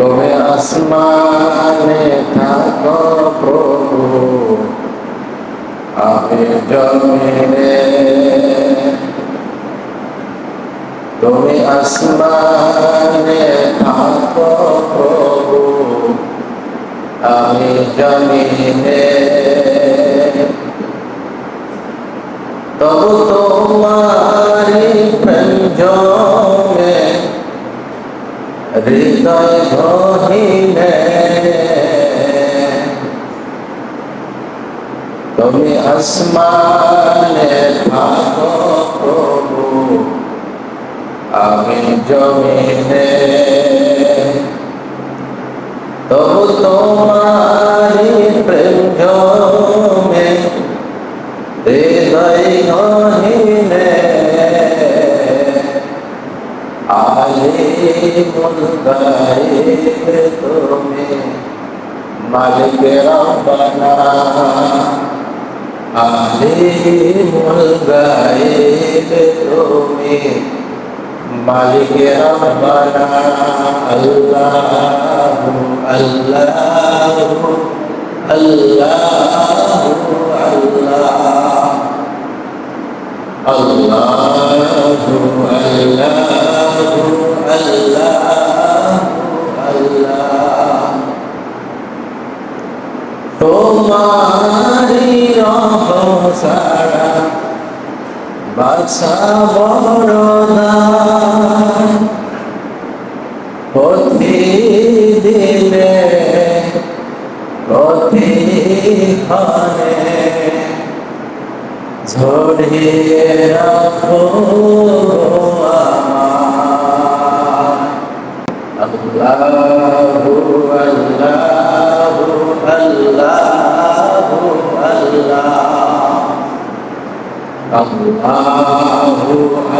তুমি আসমানে থাকো প্রভু। আমি জমিনে। তুমি আসমানে থাকো প্রভু। আমি জমিনে। তবু হৃদয় গহীনে তুমি আসমানে থাকো প্রভু আমি জমিনে। তবু তোমারি আলিমুল গাইব তুমি মালিক রব্বানা আলিমুল গাইব তুমি মালিক রব্বানা আল্লাহু আল্লাহু আল্লাহ আল্লাহু আল্লাহু আল্লাহু আল্লাহ তোমারি রহম সারা বাসা বড়দান প্রতিদিনে প্রতিক্ষণে ঝরিয়ে রাখো আল্লাহু আল্লাহু। الله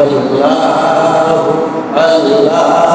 الله الله